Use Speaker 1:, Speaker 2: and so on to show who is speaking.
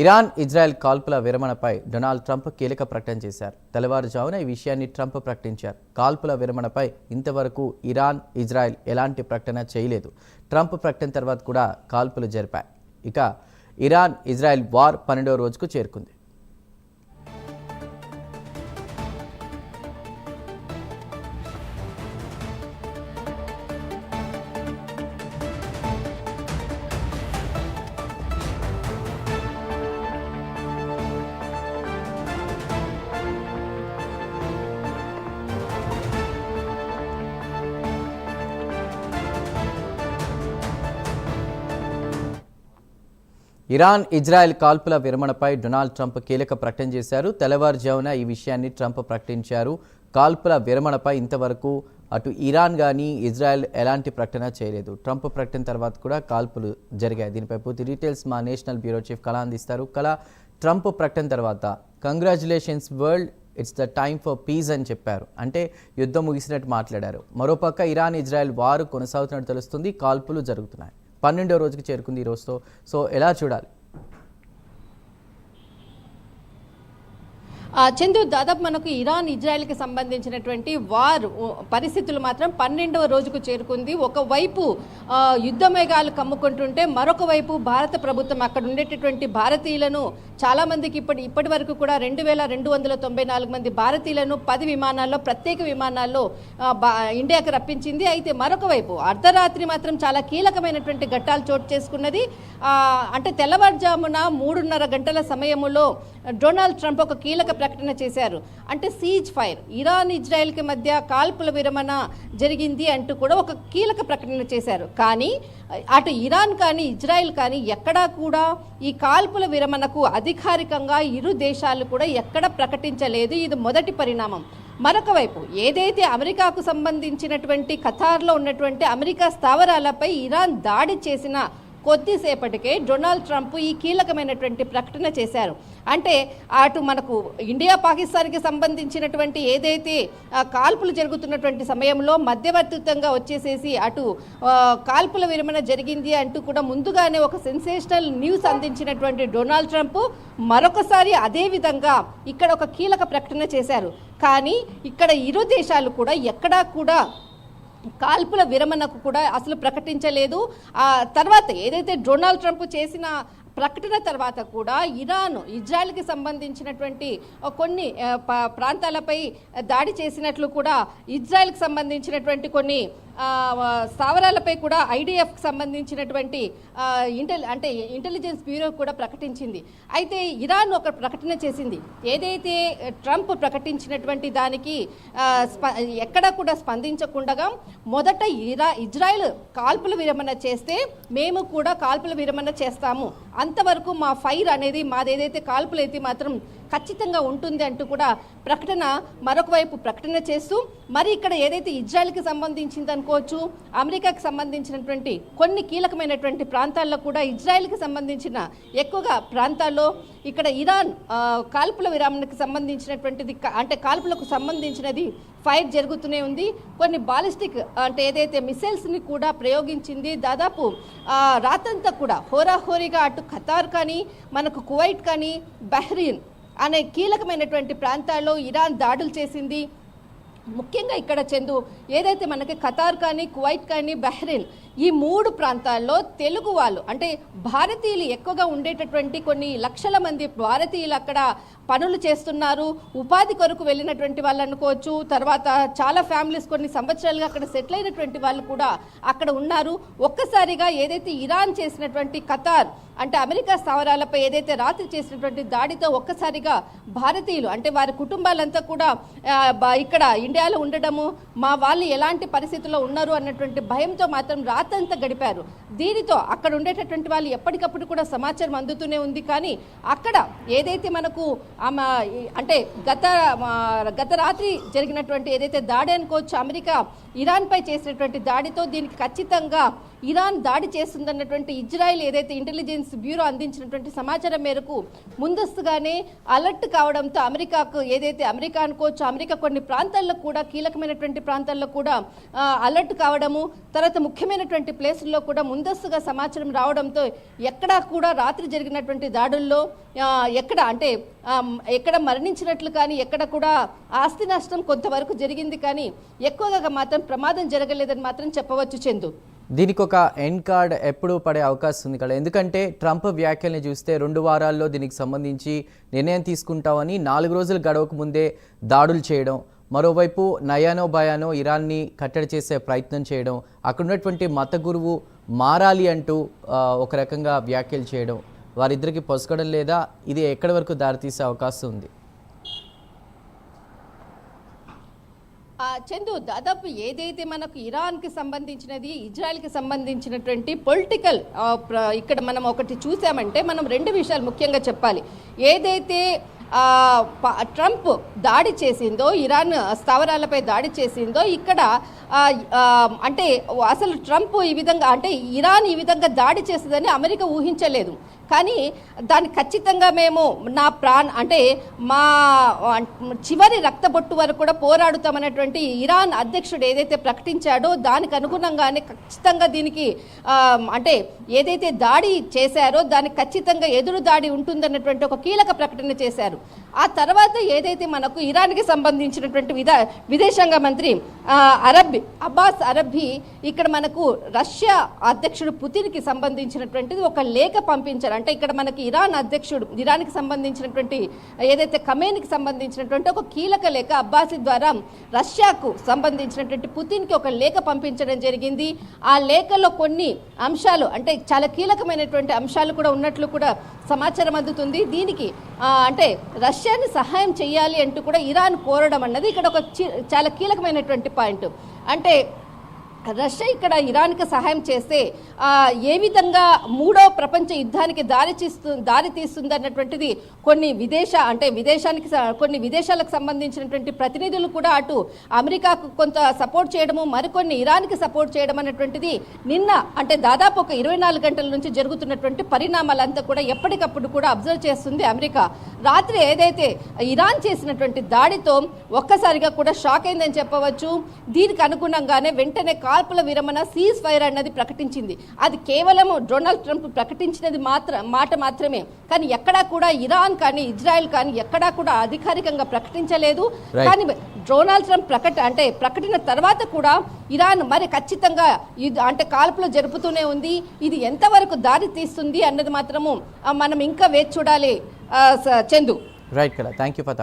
Speaker 1: Iran Israel కాల్పుల విరమణపై Donald Trump కీలక ప్రకటన చేశారు. తెల్లవారుజామున ఈ విషయాన్ని ట్రంప్ ప్రకటించారు. కాల్పుల విరమణపై ఇంతవరకు ఇరాన్ ఇజ్రాయెల్ ఎలాంటి ప్రకటన చేయలేదు. ట్రంప్ ప్రకటన తర్వాత కూడా కాల్పులు జరిపాయి. ఇక ఇరాన్ ఇజ్రాయెల్ వార్ పన్నెండవ రోజుకు చేరుకుంది. ఇరాన్ ఇజ్రాయెల్ కాల్పుల విరమణపై డొనాల్డ్ ట్రంప్ కీలక ప్రకటన చేశారు. తెల్లవారుజామున ఈ విషయాన్ని ట్రంప్ ప్రకటించారు. కాల్పుల విరమణపై ఇంతవరకు అటు ఇరాన్ కానీ ఇజ్రాయెల్ ఎలాంటి ప్రకటన చేయలేదు. ట్రంప్ ప్రకటన తర్వాత కూడా కాల్పులు జరిగాయి. దీనిపై పూర్తి డీటెయిల్స్ మా నేషనల్ బ్యూరో చీఫ్ కళ అందిస్తారు. కళ ట్రంప్ ప్రకటన తర్వాత congratulations world it's the time for peace అని చెప్పారు. అంటే యుద్ధం ముగిసినట్టు మాట్లాడారు. మరోపక్క ఇరాన్ ఇజ్రాయెల్ వారు కొనసాగుతున్నట్టు తెలుస్తుంది. కాల్పులు జరుగుతున్నాయి. పన్నెండో రోజుకి చేరుకుంది ఈ రోజుతో. సో ఎలా చూడాలి?
Speaker 2: చందు దాదాపు మనకు ఇరాన్ ఇజ్రాయెల్కి సంబంధించినటువంటి వార్ పరిస్థితులు మాత్రం పన్నెండవ రోజుకు చేరుకుంది. ఒకవైపు యుద్ధ మేఘాలు కమ్ముకుంటుంటే మరొక వైపు భారత ప్రభుత్వం అక్కడ ఉండేటటువంటి భారతీయులను చాలామందికి ఇప్పటి ఇప్పటి వరకు కూడా రెండు వేల రెండు వందల తొంభై నాలుగు మంది భారతీయులను పది విమానాల్లో ప్రత్యేక విమానాల్లో బా- ఇండియాకి రప్పించింది. అయితే మరొక వైపు అర్ధరాత్రి మాత్రం చాలా కీలకమైనటువంటి ఘట్టాలు చోటు చేసుకున్నది. అంటే తెల్లవారుజామున మూడున్నర గంటల సమయంలో డొనాల్డ్ ట్రంప్ ఒక కీలక ప్రకటన చేశారు. అంటే సీజ్ ఫైర్ ఇరాన్ ఇజ్రాయెల్కి మధ్య కాల్పుల విరమణ జరిగింది అంటూ కూడా ఒక కీలక ప్రకటన చేశారు. కానీ అటు ఇరాన్ కానీ ఇజ్రాయెల్ కానీ ఎక్కడా కూడా ఈ కాల్పుల విరమణకు అధికారికంగా ఇరు దేశాలు కూడా ఎక్కడ ప్రకటించలేదు. ఇది మొదటి పరిణామం. మరొక వైపు ఏదైతే అమెరికాకు సంబంధించినటువంటి ఖతార్లో ఉన్నటువంటి అమెరికా స్థావరాలపై ఇరాన్ దాడి చేసిన కొద్దిసేపటికే డొనాల్డ్ ట్రంప్ ఈ కీలకమైనటువంటి ప్రకటన చేశారు. అంటే అటు మనకు ఇండియా పాకిస్తాన్కి సంబంధించినటువంటి ఏదైతే కాల్పులు జరుగుతున్నటువంటి సమయంలో మధ్యవర్తితంగా వచ్చేసేసి అటు కాల్పుల విరమణ జరిగింది అంటూ కూడా ముందుగానే ఒక సెన్సేషనల్ న్యూస్ అందించినటువంటి డొనాల్డ్ ట్రంప్ మరొకసారి అదేవిధంగా ఇక్కడ ఒక కీలక ప్రకటన చేశారు. కానీ ఇక్కడ ఇరు దేశాలు కూడా ఎక్కడా కూడా కాల్పుల విరమణకు కూడా అసలు ప్రకటించలేదు. ఆ తర్వాత ఏదైతే డొనాల్డ్ ట్రంప్ చేసిన ప్రకటన తర్వాత కూడా ఇరాన్ ఇజ్రాయెల్కి సంబంధించినటువంటి కొన్ని ప్రాంతాలపై దాడి చేసినట్లు కూడా ఇజ్రాయెల్కి సంబంధించినటువంటి కొన్ని స్థావరాలపై కూడా ఐడిఎఫ్కి సంబంధించినటువంటి ఇంటెలి అంటే ఇంటెలిజెన్స్ బ్యూరో కూడా ప్రకటించింది. అయితే ఇరాన్ ఒక ప్రకటన చేసింది. ఏదైతే ట్రంప్ ప్రకటించినటువంటి దానికి స్ప- ఎక్కడ కూడా స్పందించకుండా మొదట ఇరా ఇజ్రాయెల్ కాల్పుల విరమణ చేస్తే మేము కూడా కాల్పుల విరమణ చేస్తాము. అంతవరకు మా ఫైర్ అనేది మాది ఏదైతే కాల్పులు అయితే మాత్రం ఖచ్చితంగా ఉంటుంది అంటూ కూడా ప్రకటన మరొక వైపు ప్రకటన చేస్తూ మరి ఇక్కడ ఏదైతే ఇజ్రాయెల్కి సంబంధించింది అనుకోవచ్చు అమెరికాకి సంబంధించినటువంటి కొన్ని కీలకమైనటువంటి ప్రాంతాల్లో కూడా ఇజ్రాయెల్కి సంబంధించిన ఎక్కువగా ప్రాంతాల్లో ఇక్కడ ఇరాన్ కాల్పుల విరామణకు సంబంధించినటువంటిది అంటే కాల్పులకు సంబంధించినది ఫైర్ జరుగుతూనే ఉంది. కొన్ని బాలిస్టిక్ అంటే ఏదైతే మిసైల్స్ని కూడా ప్రయోగించింది దాదాపు రాతంతా కూడా హోరాహోరీగా అటు ఖతార్ కానీ మనకు కువైట్ కానీ బహ్రీన్ అనే కీలకమైనటువంటి ప్రాంతాల్లో ఇరాన్ దాడులు చేసింది. ముఖ్యంగా ఇక్కడ చందు ఏదైతే మనకి ఖతార్ కానీ కువైట్ కానీ బహ్రెయిన్ ఈ మూడు ప్రాంతాల్లో తెలుగు వాళ్ళు అంటే భారతీయులు ఎక్కువగా ఉండేటటువంటి కొన్ని లక్షల మంది భారతీయులు అక్కడ పనులు చేస్తున్నారు. ఉపాధి కొరకు వెళ్ళినటువంటి వాళ్ళు అనుకోవచ్చు. తర్వాత చాలా ఫ్యామిలీస్ కొన్ని సంవత్సరాలుగా అక్కడ సెటిల్ అయినటువంటి వాళ్ళు కూడా అక్కడ ఉన్నారు. ఒక్కసారిగా ఏదైతే ఇరాన్ చేసినటువంటి ఖతార్ అంటే అమెరికా స్థావరాలపై ఏదైతే రాత్రి చేసినటువంటి దాడితో ఒక్కసారిగా భారతీయులు అంటే వారి కుటుంబాలంతా కూడా ఇక్కడ ఇండియాలో ఉండడము మా వాళ్ళు ఎలాంటి పరిస్థితుల్లో ఉన్నారు అన్నటువంటి భయంతో మాత్రం రాతంతా గడిపారు. దీనితో అక్కడ ఉండేటటువంటి వాళ్ళు ఎప్పటికప్పుడు కూడా సమాచారం అందుతూనే ఉంది. కానీ అక్కడ ఏదైతే మనకు అంటే గత గత రాత్రి జరిగినటువంటి ఏదైతే దాడి అనుకోవచ్చు అమెరికా ఇరాన్పై చేసినటువంటి దాడితో దీనికి ఖచ్చితంగా ఇరాన్ దాడి చేస్తుందన్నటువంటి ఇజ్రాయెల్ ఏదైతే ఇంటెలిజెన్స్ బ్యూరో అందించినటువంటి సమాచారం మేరకు ముందస్తుగానే అలర్ట్ కావడంతో అమెరికాకు ఏదైతే అమెరికా అనుకోవచ్చు అమెరికా కొన్ని ప్రాంతాల్లో కూడా కీలకమైనటువంటి ప్రాంతాల్లో కూడా అలర్ట్ కావడము తర్వాత ముఖ్యమైనటువంటి ప్లేసుల్లో కూడా ముందస్తుగా సమాచారం రావడంతో ఎక్కడా కూడా రాత్రి జరిగినటువంటి దాడుల్లో ఎక్కడ అంటే ఎక్కడ మరణించినట్లు కానీ ఎక్కడ కూడా ఆస్తి నష్టం కొంతవరకు జరిగింది కానీ ఎక్కువగా మాత్రం ప్రమాదం జరగలేదని మాత్రం చెప్పవచ్చు చందు.
Speaker 1: దీనికి ఒక ఎండ్ కార్డ్ ఎప్పుడు పడే అవకాశం ఉంది కదా. ఎందుకంటే ట్రంప్ వ్యాఖ్యల్ని చూస్తే రెండు వారాల్లో దీనికి సంబంధించి నిర్ణయం తీసుకుంటామని నాలుగు రోజులు గడవక ముందే దాడులు చేయడం మరోవైపు నయానో భయానో ఇరాన్ని కట్టడి చేసే ప్రయత్నం చేయడం అక్కడ ఉన్నటువంటి మత గురువు మారాలి అంటూ ఒక రకంగా వ్యాఖ్యలు చేయడం వారిద్దరికి పొసగడం లేదా ఇది ఎక్కడి వరకు దారితీసే అవకాశం ఉంది.
Speaker 2: చందు దాదాపు ఏదైతే మనకు ఇరాన్కి సంబంధించినది ఇజ్రాయెల్కి సంబంధించినటువంటి పొలిటికల్ ఇక్కడ మనం ఒకటి చూసామంటే మనం రెండు విషయాలు ముఖ్యంగా చెప్పాలి. ఏదైతే ప- ట్రంప్ దాడి చేసిందో ఇరాన్ స్థావరాలపై దాడి చేసిందో ఇక్కడ అంటే అసలు ట్రంప్ ఈ విధంగా అంటే ఇరాన్ ఈ విధంగా దాడి చేసిందని అమెరికా ఊహించలేదు. కానీ దాన్ని ఖచ్చితంగా మేము నా ప్రాణ అంటే మా చివరి రక్తబొట్టు వరకు కూడా పోరాడుతామనేటువంటి ఇరాన్ అధ్యక్షుడు ఏదైతే ప్రకటించాడో దానికి అనుగుణంగానే ఖచ్చితంగా దీనికి అంటే ఏదైతే దాడి చేశారో దానికి ఖచ్చితంగా ఎదురు దాడి ఉంటుందన్నటువంటి ఒక కీలక ప్రకటన చేశారు. ఆ తర్వాత ఏదైతే మనకు ఇరాన్కి సంబంధించినటువంటి విదా విదేశాంగ మంత్రి అరబ్బీ అబ్బాస్ అరబ్బీ ఇక్కడ మనకు రష్యా అధ్యక్షుడు పుతిన్కి సంబంధించినటువంటిది ఒక లేఖ పంపించారు. అంటే ఇక్కడ మనకి ఇరాన్ అధ్యక్షుడు ఇరాన్కి సంబంధించినటువంటి ఏదైతే కమేన్కి సంబంధించినటువంటి ఒక కీలక లేఖ అబ్బాసి ద్వారా రష్యాకు సంబంధించినటువంటి పుతిన్కి ఒక లేఖ పంపించడం జరిగింది. ఆ లేఖలో కొన్ని అంశాలు అంటే చాలా కీలకమైనటువంటి అంశాలు కూడా ఉన్నట్లు కూడా సమాచారం అందుతుంది. దీనికి అంటే రష్యాని సహాయం చేయాలి అంటూ కూడా ఇరాన్ కోరడం అన్నది ఇక్కడ ఒక చాలా కీలకమైనటువంటి పాయింట్. అంటే రష్యా ఇక్కడ ఇరాన్కి సహాయం చేస్తే ఏ విధంగా మూడో ప్రపంచ యుద్ధానికి దారి తీస్తు దారి తీస్తుంది అన్నటువంటిది కొన్ని విదేశ అంటే విదేశానికి స- కొన్ని విదేశాలకు సంబంధించినటువంటి ప్రతినిధులు కూడా అటు అమెరికాకు కొంత సపోర్ట్ చేయడము మరికొన్ని ఇరాన్కి సపోర్ట్ చేయడం అన్నటువంటిది నిన్న అంటే దాదాపు ఒక ఇరవై నాలుగు గంటల నుంచి జరుగుతున్నటువంటి పరిణామాలంతా కూడా ఎప్పటికప్పుడు కూడా అబ్జర్వ్ చేస్తుంది అమెరికా. రాత్రి ఏదైతే ఇరాన్ చేసినటువంటి దాడితో ఒక్కసారిగా కూడా షాక్ అయిందని చెప్పవచ్చు. దీనికి అనుగుణంగానే వెంటనే కాల్పుల విరమణ సీజ్ ఫైర్ అన్నది ప్రకటించింది. అది కేవలం డొనాల్డ్ ట్రంప్ ప్రకటించినది మాత్ర మాట మాత్రమే. కానీ ఎక్కడా కూడా ఇరాన్ కానీ ఇజ్రాయెల్ కానీ ఎక్కడా కూడా అధికారికంగా ప్రకటించలేదు. కానీ డొనాల్డ్ ట్రంప్ ప్రకట అంటే ప్రకటన తర్వాత కూడా ఇరాన్ మరి ఖచ్చితంగా ఇది అంటే కాల్పులు జరుపుతూనే ఉంది. ఇది ఎంతవరకు దారి తీస్తుంది అన్నది మాత్రము మనం ఇంకా వేచి చూడాలి చందు.
Speaker 1: రైట్ కదా థ్యాంక్ యూ